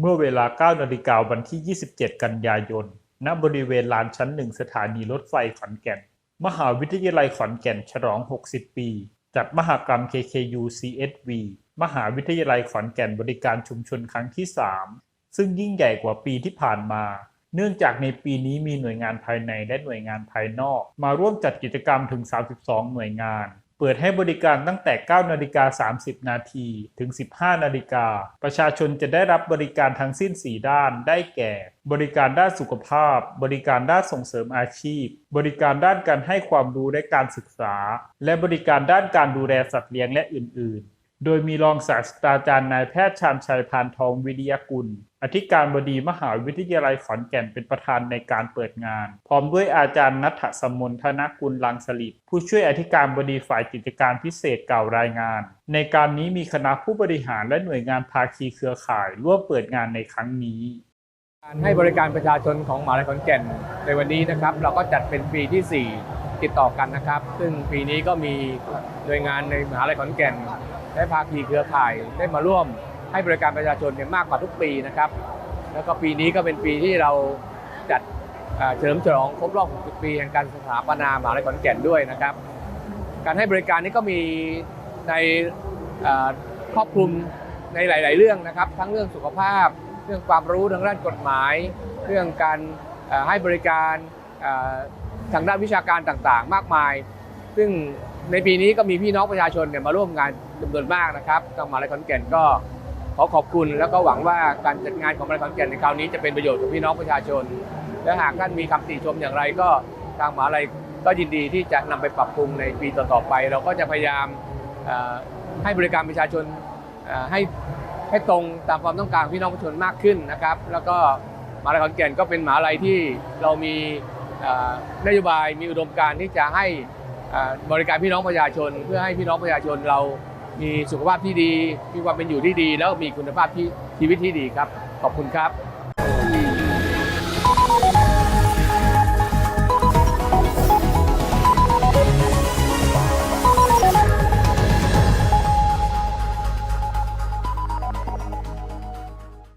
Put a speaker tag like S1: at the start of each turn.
S1: เมื่อเวลา 9 นาฬิกาวันที่ 27 กันยายน ณ บริเวณลานชั้นหนึ่งสถานีรถไฟขอนแก่น มหาวิทยาลัยขอนแก่นฉลอง 60 ปี จัดมหกรรม KKU CSV มหาวิทยาลัยขอนแก่นบริการชุมชนครั้งที่ 3 ซึ่งยิ่งใหญ่กว่าปีที่ผ่านมา เนื่องจากในปีนี้มีหน่วยงานภายในและหน่วยงานภายนอก มาร่วมจัดกิจกรรมถึง 32 หน่วยงาน เปิดให้บริการตั้งแต่ 9 นาฬิกา 30 นาที ถึง 15 นาฬิกา ประชาชนจะได้รับบริการทั้งสิ้น 4 ด้าน ได้แก่ บริการด้านสุขภาพ บริการด้านส่งเสริมอาชีพ บริการด้านการให้ความรู้และการศึกษา และบริการด้านการดูแลสัตว์เลี้ยงและอื่น ๆ โดยมีรองศาสตราจารย์นายแพทย์ชาญชัยพานทองวิริยกุล อธิการบดีมหาวิทยาลัยขอนแก่นเป็นประธานในการเปิดงาน พร้อมด้วยอาจารย์นัทสมนธนกุลลังสลิดผู้ช่วยอธิการบดีฝ่ายกิจการพิเศษกล่าวรายงาน ในการนี้มีคณะผู้บริหารและหน่วยงานภาคีเครือข่ายร่วมเปิดงานในครั้งนี้
S2: การให้บริการประชาชนของมหาวิทยาลัยขอนแก่น ในวันนี้นะครับ เราก็จัดเป็นปีที่ 4 ติดต่อกันนะครับ ซึ่งปีนี้ก็มีหน่วยงานในมหาวิทยาลัยขอนแก่น และภาคีเครือข่ายได้มาร่วมให้บริการประชาชนเนี่ยมากกว่าทุกปีนะครับ แล้วก็ปีนี้ก็เป็นปีที่เราจัดเฉลิมฉลองครบรอบ 60 ปีแห่งการสถาปนามหาลัยขอนแก่นด้วยนะครับ การให้บริการนี้ก็มีในครอบคลุมในหลาย ๆ เรื่องนะครับ ทั้งเรื่องสุขภาพ เรื่องความรู้ทางด้านกฎหมาย เรื่องการให้บริการทางด้านวิชาการต่าง ๆ มากมาย ซึ่ง ในปีนี้ก็มีพี่น้องประชาชนเนี่ยมาร่วมงานจำนวนมากนะครับทางมหาลัยขอนแก่นก็ขอขอบคุณแล้วก็หวังว่าการจัดงานของมหาลัยขอนแก่นในคราวนี้จะเป็นประโยชน์กับพี่น้องประชาชน และหากท่านมีคำติชมอย่างไรก็ทางมหาลัยก็ยินดีที่จะนำไปปรับปรุงในปีต่อๆไป เราก็จะพยายามให้บริการประชาชนให้ให้ตรงตามความต้องการของพี่น้องประชาชนมากขึ้นนะครับ แล้วก็มหาลัยขอนแก่นก็เป็นมหาลัยที่เรามีนโยบายมีอุดมการณ์ที่จะให้ บริการพี่น้องประชาชน เพื่อให้พี่น้องประชาชนเรามีสุขภาพที่ดี มีความเป็นอยู่ที่ดี แล้วมีคุณภาพที่ชีวิตที่ดีครับ ขอบคุณครับ